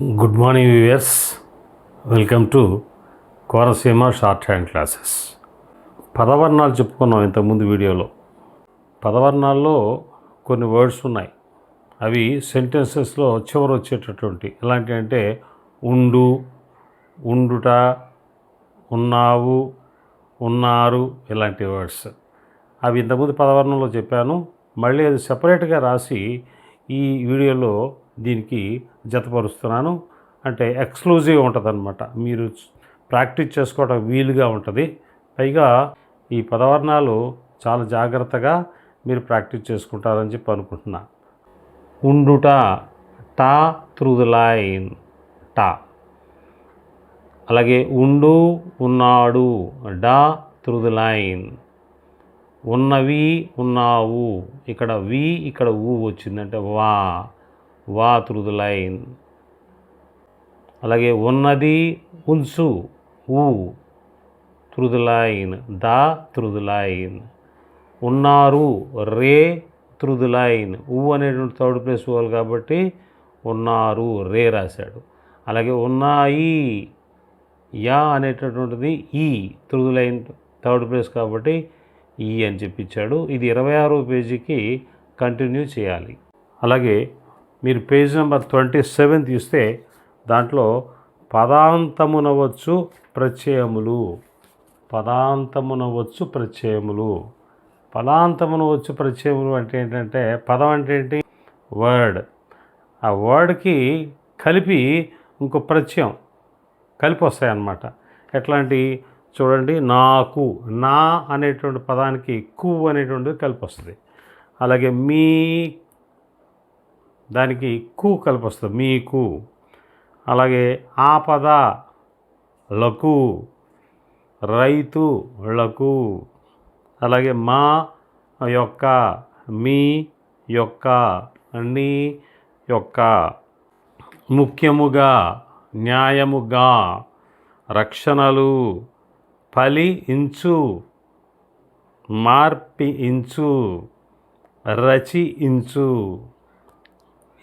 Good morning viewers welcome to కోరసీమ shorthand classes పదవర్ణాలు చెప్పుకున్నాం ఇంతకుముందు వీడియోలో. పదవర్ణాల్లో కొన్ని వర్డ్స్ ఉన్నాయి. అవి సెంటెన్సెస్లో చివరి వచ్చేటటువంటి. ఎలాంటివి అంటే ఉండు ఉండుట ఉన్నావు ఉన్నారు ఇలాంటి వర్డ్స్ అవి ఇంతకుముందు పదవర్ణంలో చెప్పాను. మళ్ళీ అది సపరేట్గా రాసి ఈ వీడియోలో దీనికి జతపరుస్తున్నాను. అంటే ఎక్స్క్లూజివ్ ఉంటుంది మీరు ప్రాక్టీస్ చేసుకోవడం వీలుగా ఉంటుంది. పైగా ఈ పదవర్ణాలు చాలా జాగ్రత్తగా మీరు ప్రాక్టీస్ చేసుకుంటారని చెప్పి అనుకుంటున్నా. ఉండుట టా త్రూ ద లైన్ టా. అలాగే ఉండు ఉన్నాడు డా త్రూ ద లైన్. ఉన్నవి ఉన్నావు. ఇక్కడ వి ఇక్కడ ఊ వచ్చిందంటే వా. వా త్రూ ద లైన్ అలాగే ఉన్నది ఉంచు ఊ త్రూ ద లైన్ దా త్రూ ద లైన్ ఉన్నారు రే త్రూ ద లైన్ ఊ అనేటువంటి థర్డ్ ప్లేస్ పోవాలి కాబట్టి ఉన్నారు రే రాశాడు. అలాగే ఉన్నాయి యా అనేటటువంటిది ఈ త్రూ లైన్ థర్డ్ ప్లేస్ కాబట్టి ఈ అని చెప్పించాడు ఇది ఇరవై ఆరో పేజీకి కంటిన్యూ చేయాలి. అలాగే మీరు పేజ్ నెంబర్ ట్వంటీ సెవెన్ తీస్తే దాంట్లో పదాంతమునవచ్చు ప్రత్యయములు. పదాంతమునవచ్చు ప్రత్యయములు. పదాంతమునవచ్చు ప్రత్యయములు అంటే ఏంటంటే పదం అంటే ఏంటి? వర్డ్. ఆ వర్డ్కి కలిపి ఇంకో ప్రత్యయం కలిపి వస్తాయన్నమాట ఎట్లాంటి? చూడండి నాకు. నా అనేటువంటి పదానికి కు అనేటువంటిది కలిపి వస్తుంది అలాగే మీ దానికి కు కలిపొస్తుంది. మీకు అలాగే ఆపద లకు. రైతు లకు. అలాగే మా యొక్క మీ యొక్క నీ యొక్క. ముఖ్యముగా న్యాయముగా. రక్షణలు. ఫలి ఇంచు. మార్పి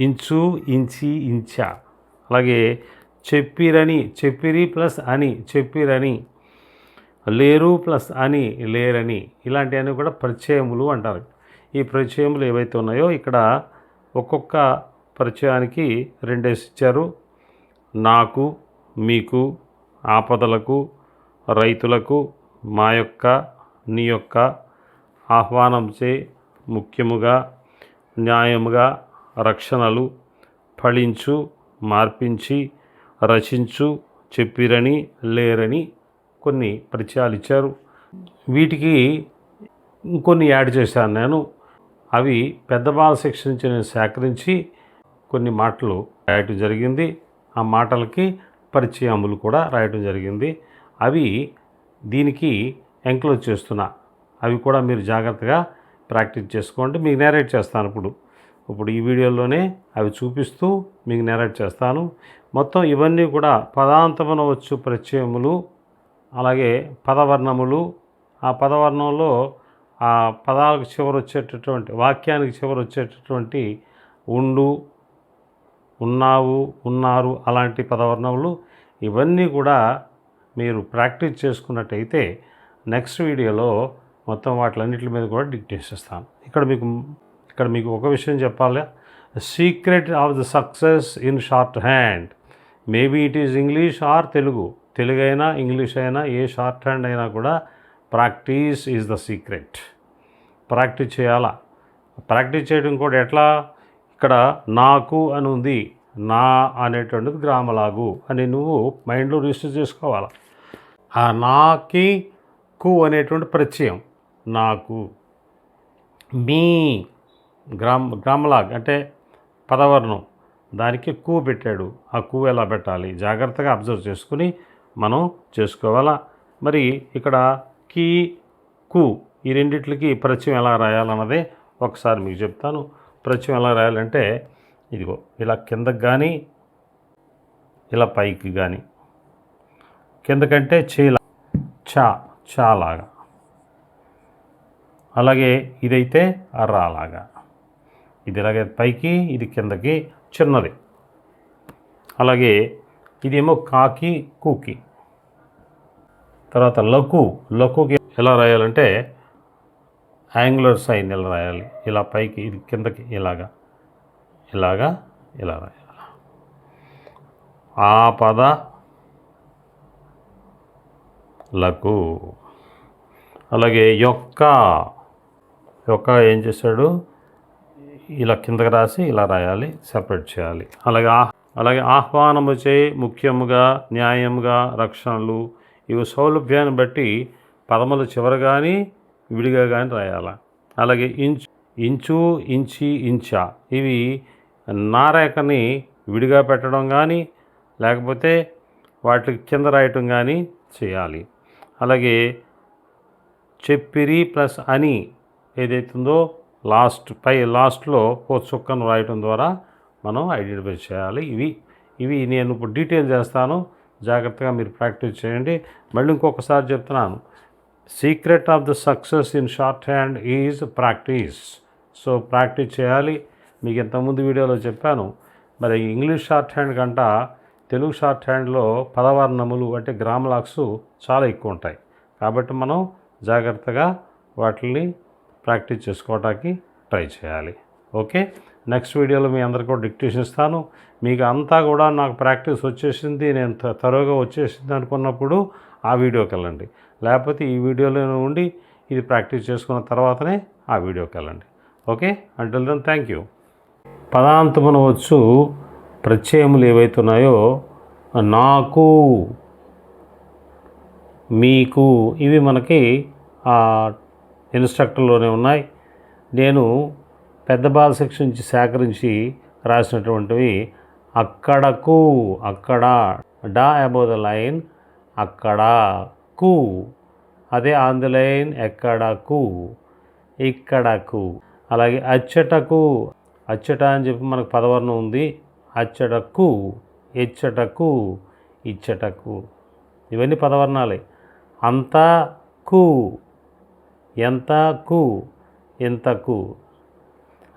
ఇంచు ఇంచు ఇంచి. ఇంచ అలాగే చెప్పిరని చెప్పిరి ప్లస్ అని చెప్పిరని లేరు ప్లస్ అని లేరని. ఇలాంటివన్నీ కూడా ప్రత్యయములు అంటారు. ఈ ప్రత్యయములు ఏవైతే ఉన్నాయో ఇక్కడ ఒక్కొక్క పరిచయానికి రెండేసి ఇచ్చారు. నాకు మీకు ఆపదలకు రైతులకు మా యొక్క నీ యొక్క ఆహ్వానంచే ముఖ్యముగా న్యాయముగా రక్షణలు ఫలించు మార్పించి రచించు చెప్పిరని లేరని కొన్ని పరిచయాలు ఇచ్చారు. వీటికి ఇంకొన్ని యాడ్ చేశాను నేను. అవి పెద్ద బాల శిక్ష నుంచి నేను సేకరించి కొన్ని మాటలు రాయటం జరిగింది. ఆ మాటలకి పరిచయములు కూడా రాయటం జరిగింది. అవి దీనికి ఎంక్లోజ్ చేస్తున్నా. అవి కూడా మీరు జాగ్రత్తగా ప్రాక్టీస్ చేసుకోండి. మీకు నేరేట్ చేస్తాను ఇప్పుడు. ఇప్పుడు ఈ వీడియోలోనే అవి చూపిస్తూ మీకు నేరేట్ చేస్తాను. మొత్తం ఇవన్నీ కూడా పదాంతమున వచ్చు ప్రత్యయములు అలాగే పదవర్ణములు. ఆ పదవర్ణంలో ఆ పదాలకు చివర వచ్చేటటువంటి వాక్యానికి చివర వచ్చేటటువంటి ఉండు ఉన్నావు ఉన్నారు అలాంటి పదవర్ణములు ఇవన్నీ కూడా మీరు ప్రాక్టీస్ చేసుకున్నట్టయితే నెక్స్ట్ వీడియోలో మొత్తం వాటిలన్నిటి మీద కూడా డిక్టేట్ చేస్తాను ఇక్కడ మీకు ఇక్కడ మీకు ఒక విషయం చెప్పాలి. Secret of the success in shorthand maybe it is English or Telugu Telugu అయినా ఇంగ్లీష్ అయినా ఏ షార్ట్ హ్యాండ్ అయినా కూడా practice is the secret practice చేయాలా? ప్రాక్టీస్ చేయడం కూడా ఎట్లా? ఇక్కడ నాకు అని ఉంది. నా అనేటువంటిది గ్రామలాగు అని నువ్వు మైండ్లో రిజిస్టర్ చేసుకోవాలి? ఆ నాకి కు అనేటువంటి ప్రత్యయం నాకు. మీ గ్రామ గ్రామలాగ్ అంటే పదవర్ణం. దానికి కూ పెట్టాడు. ఆ కూ ఎలా పెట్టాలి? జాగ్రత్తగా అబ్జర్వ్ చేసుకుని మనం చేసుకోవాలా? మరి ఇక్కడ కీ కు ఈ రెండిట్లకి పరిచయం ఎలా రాయాలన్నదే ఒకసారి మీకు చెప్తాను. పరిచయం ఎలా రాయాలంటే ఇదిగో ఇలా కిందకి కానీ ఇలా పైకి కానీ కిందకంటే చేలా చా చాలాగా. అలాగే ఇదైతే రాలాగా ఇది ఇలాగే పైకి ఇది కిందకి చిన్నది. అలాగే ఇదేమో కాకి కూకి. తర్వాత లకు లకుకి ఎలా రాయాలంటే యాంగులర్ సైన్ ఎలా రాయాలి? ఇలా పైకి ఇది కిందకి ఇలాగా. ఇలాగా ఇలా రాయాలి. ఆ పద లకు. అలాగే యొక్క యొక్క ఏం చేశాడు? ఇలా కిందకి రాసి ఇలా రాయాలి సెపరేట్ చేయాలి. అలాగే అలాగే ఆహ్వానము చే ముఖ్యముగా న్యాయముగా రక్షణలు ఇవి సౌలభ్యాన్ని బట్టి పదములు చివర కానీ విడిగా కానీ రాయాలి. అలాగే ఇంచు ఇంచు ఇంచి ఇంచా ఇవి నారేఖని విడిగా పెట్టడం కానీ లేకపోతే వాటికి కింద రాయటం కానీ చేయాలి. అలాగే చెప్పిరి ప్లస్ అని ఏదైతుందో లాస్ట్ పై లాస్ట్లో ఓ చుక్కను రాయటం ద్వారా మనం ఐడెంటిఫై చేయాలి. ఇవి ఇవి నేను ఇప్పుడు డీటెయిల్ చేస్తాను. జాగ్రత్తగా మీరు ప్రాక్టీస్ చేయండి. మళ్ళీ ఇంకొకసారి చెప్తున్నాను. Secret of the success in shorthand is practice. So practice చేయాలి. మీకు ఇంతకుముందు వీడియోలో చెప్పాను. మరి ఇంగ్లీష్ షార్ట్ హ్యాండ్ కంట తెలుగు షార్ట్ హ్యాండ్లో పదవర్ణములు అంటే గ్రామలాక్స్ చాలా ఎక్కువ ఉంటాయి. కాబట్టి మనం జాగ్రత్తగా వాటిని ప్రాక్టీస్ చేసుకోవడానికి ట్రై చేయాలి. ఓకే? నెక్స్ట్ వీడియోలో మీ అందరికీ కూడా డిక్టేషన్ ఇస్తాను. మీకు అంతా కూడా నాకు ప్రాక్టీస్ వచ్చేసింది నేను త- త్వరగా వచ్చేసింది అనుకున్నప్పుడు ఆ వీడియోకి వెళ్ళండి. లేకపోతే ఈ వీడియోలో ఉండి ఇది ప్రాక్టీస్ చేసుకున్న తర్వాతనే ఆ వీడియోకి వెళ్ళండి. Okay? Until then thank you పదాంతమున వచ్చు ప్రత్యయములు ఏవైతున్నాయో నాకు మీకు ఇవి మనకి ఇన్స్ట్రక్టర్లోనే ఉన్నాయి. నేను పెద్ద బాల నుంచి సేకరించి రాసినటువంటివి అక్కడకు అక్కడ డా అబౌ ద లైన్ అక్కడ కు అదే ఆన్ ది లైన్ ఎక్కడకు ఇక్కడకు అలాగే అచ్చటకు అచ్చట అని చెప్పి మనకు పదవర్ణం ఉంది. అచ్చటకు ఎచ్చటకు ఇచ్చటకు. ఇవన్నీ పదవర్ణాలే. అంతకు ఎంతకు ఇంతకు.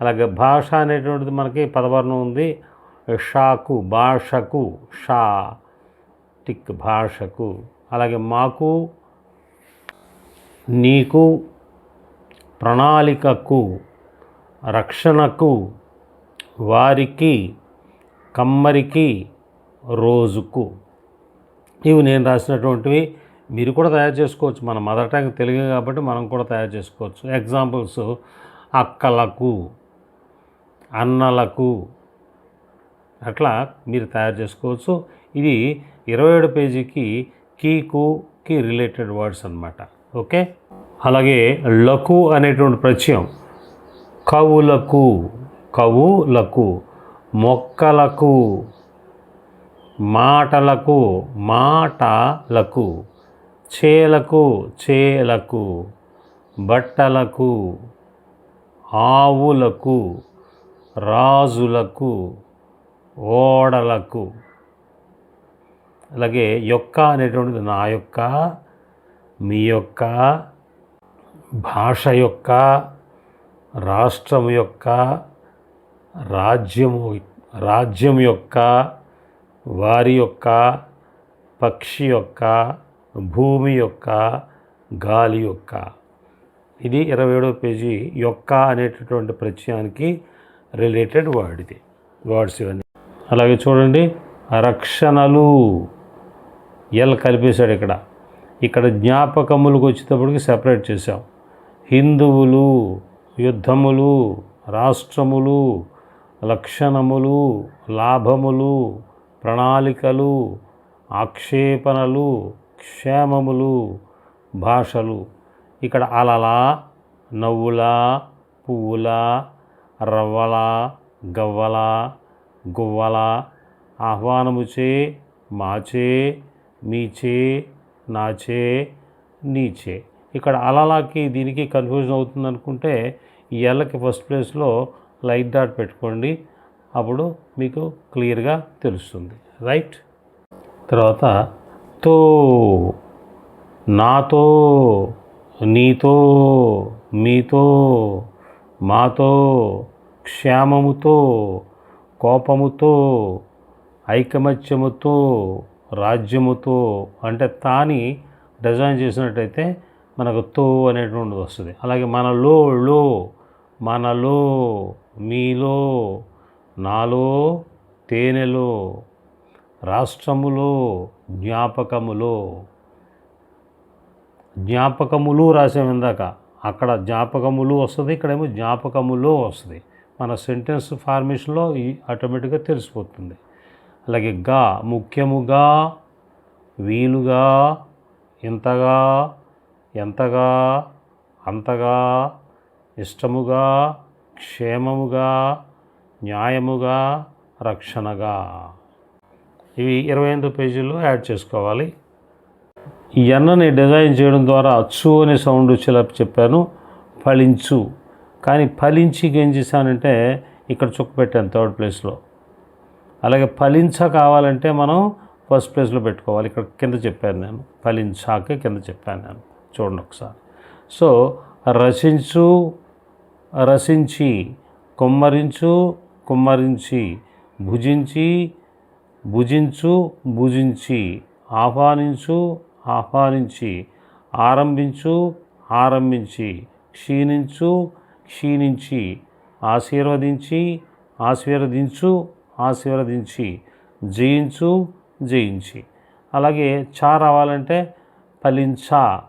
అలాగే భాష అనేటువంటిది మనకి పదవర్ణం ఉంది. షాకు భాషకు షా టిక్ భాషకు. అలాగే మాకు నీకు ప్రణాళికకు రక్షణకు వారికి కమ్మరికి రోజుకు. ఇవి నేను రాసినటువంటివి మీరు కూడా తయారు చేసుకోవచ్చు. మన మదర్ టంగ్ తెలుగు కాబట్టి మనం కూడా తయారు చేసుకోవచ్చు. ఎగ్జాంపుల్స్ అక్కలకు అన్నలకు అట్లా మీరు తయారు చేసుకోవచ్చు. ఇది ఇరవై ఏడు పేజీకి కీకుకి రిలేటెడ్ వర్డ్స్ అనమాట ఓకే? అలాగే లకు అనేటువంటి ప్రత్యయం. కవులకు కవులకు మొక్కలకు మాటలకు మాటలకు. చేలకు చేలకు బట్టలకు ఆవులకు రాజులకు ఓడలకు. అలాగే యొక్క అనేటువంటిది నా యొక్క మీ యొక్క భాష యొక్క రాష్ట్రం యొక్క రాజ్యము రాజ్యం యొక్క వారి యొక్క పక్షి యొక్క భూమి యొక్క గాలి యొక్క. ఇది ఇరవై ఏడవ పేజీ యొక్క అనేటటువంటి ప్రత్యయానికి రిలేటెడ్ వర్డ్ ఇది. వర్డ్స్ ఇవన్నీ. అలాగే చూడండి రక్షణలు. ఎల్ కలిపేశాడు ఇక్కడ. ఇక్కడ జ్ఞాపకములకు వచ్చేటప్పటికి సెపరేట్ చేశాం. హిందువులు యుద్ధములు రాష్ట్రములు లక్షణములు లాభములు ప్రణాళికలు ఆక్షేపణలు క్షేమములు భాషలు. ఇక్కడ అలల నవ్వుల పువ్వుల రవ్వలా గవ్వలా గువ్వల ఆహ్వానముచే మాచే మీచే నాచే నీచే. ఇక్కడ అలలాకి దీనికి కన్ఫ్యూజన్ అవుతుంది అనుకుంటే ఈ ఎల్లకి ఫస్ట్ ప్లేస్లో లైట్ డాట్ పెట్టుకోండి. అప్పుడు మీకు క్లియర్గా తెలుస్తుంది. రైట్ తర్వాత తో నాతో నీతో మీతో మాతో క్షేమముతో కోపముతో ఐకమత్యముతో రాజ్యముతో అంటే తాని డిజైన్ చేసినట్టయితే మనకు తో అనేటువంటిది వస్తుంది. అలాగే మనలో లో మనలో మీలో నాలో తేనెలో రాష్ట్రములో జ్ఞాపకములో జ్ఞాపకములు రాసాం ఇందాక. అక్కడ జ్ఞాపకములు వస్తుంది ఇక్కడేమో జ్ఞాపకములో వస్తుంది. మన సెంటెన్స్ ఫార్మేషన్లో ఈ ఆటోమేటిక్గా తెలిసిపోతుంది. అలాగే గా ముఖ్యముగా వీలుగా ఇంతగా ఎంతగా అంతగా ఇష్టముగా క్షేమముగా న్యాయముగా రక్షణగా. ఇవి ఇరవై ఎనిమిది పేజీల్లో యాడ్ చేసుకోవాలి. ఈ ఎన్నని డిజైన్ చేయడం ద్వారా అచ్చు అనే సౌండ్ వచ్చేలా చెప్పాను. ఫలించు. కానీ ఫలించికి ఏం చేశానంటే ఇక్కడ చుక్క పెట్టాను థర్డ్ ప్లేస్లో. అలాగే ఫలించ కావాలంటే మనం ఫస్ట్ ప్లేస్లో పెట్టుకోవాలి. ఇక్కడ కింద చెప్పాను నేను. ఫలించాకే కింద చెప్పాను నేను. చూడండి ఒకసారి. సో రచించు రసించి కుమ్మరించు కుమ్మరించి భుజించి భుజించు భుజించి ఆహ్వానించు ఆహ్వానించి ఆరంభించు ఆరంభించి క్షీణించు క్షీణించి ఆశీర్వదించి ఆశీర్వదించు ఆశీర్వదించి జయించు జయించి. అలాగే చా రావాలంటే ఫలించా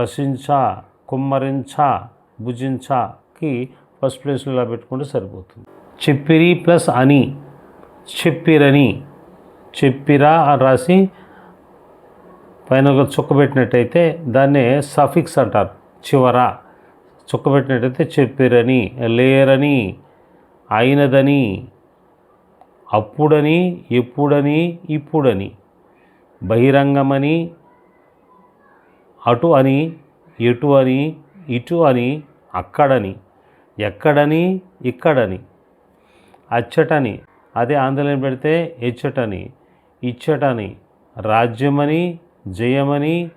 రసించా కుమ్మరించా భుజించాకి ఫస్ట్ ప్లేస్లో ఇలా పెట్టుకుంటే సరిపోతుంది. చెప్పిరి ప్లస్ అని చెప్పిరని. చెప్పిరా అని రాసి ఫైనల్గా చుక్కబెట్టినట్టయితే దాన్నే సఫిక్స్ అంటారు. చివర చుక్కబెట్టినట్టయితే చెప్పిరని లేరని అయినదని అప్పుడని ఎప్పుడని ఇప్పుడని బహిరంగమని అటు అని ఎటు అని ఇటు అని అక్కడని ఎక్కడని ఇక్కడని అచ్చటని అదే ఆందోళన పెడితే ఎచ్చటని ఇచ్చటని రాజ్యమని జయమని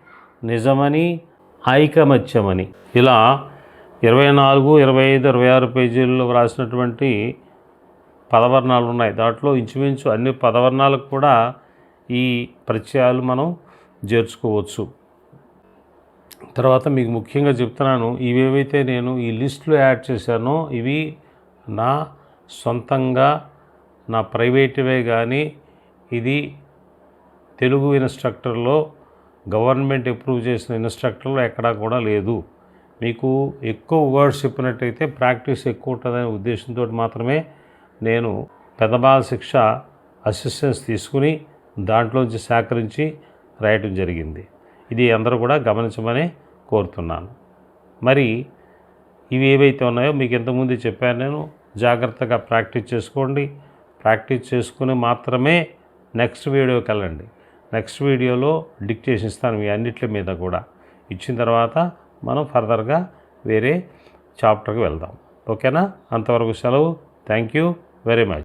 నిజమని ఐకమత్యమని. ఇలా ఇరవై నాలుగు ఇరవై ఐదు ఇరవై ఆరు పేజీల్లో వ్రాసినటువంటి పదవర్ణాలు ఉన్నాయి. దాంట్లో ఇంచుమించు అన్ని పదవర్ణాలకు కూడా ఈ ప్రత్యయాలు మనం చేర్చుకోవచ్చు తర్వాత మీకు ముఖ్యంగా చెప్తున్నాను ఇవేవైతే నేను ఈ లిస్టులో యాడ్ చేశానో ఇవి నా సొంతంగా నా ప్రైవేట్వే కానీ ఇది తెలుగు ఇన్స్ట్రక్టర్లో గవర్నమెంట్ అప్రూవ్ చేసిన ఇన్స్ట్రక్టర్లో ఎక్కడా కూడా లేదు. మీకు ఎక్కువ వర్డ్స్ చెప్పినట్టయితే ప్రాక్టీస్ ఎక్కువ ఉంటుందనే ఉద్దేశంతో మాత్రమే నేను పెదబాల శిక్ష అసిస్టెన్స్ తీసుకుని దాంట్లోంచి సేకరించి రాయటం జరిగింది. ఇది అందరూ కూడా గమనించమని కోరుతున్నాను. మరి ఇవి ఏవైతే ఉన్నాయో మీకు ఇంతకుముందు చెప్పాను నేను జాగ్రత్తగా ప్రాక్టీస్ చేసుకోండి. ప్రాక్టీస్ చేసుకుని మాత్రమే నెక్స్ట్ వీడియోకి వెళ్ళండి. నెక్స్ట్ వీడియోలో డిక్టేషన్ ఇస్తాను మీ అన్నిటి మీద కూడా. ఇచ్చిన తర్వాత మనం ఫర్దర్గా వేరే చాప్టర్కి వెళ్దాం. ఓకేనా? అంతవరకు సెలవు. Thank you very much.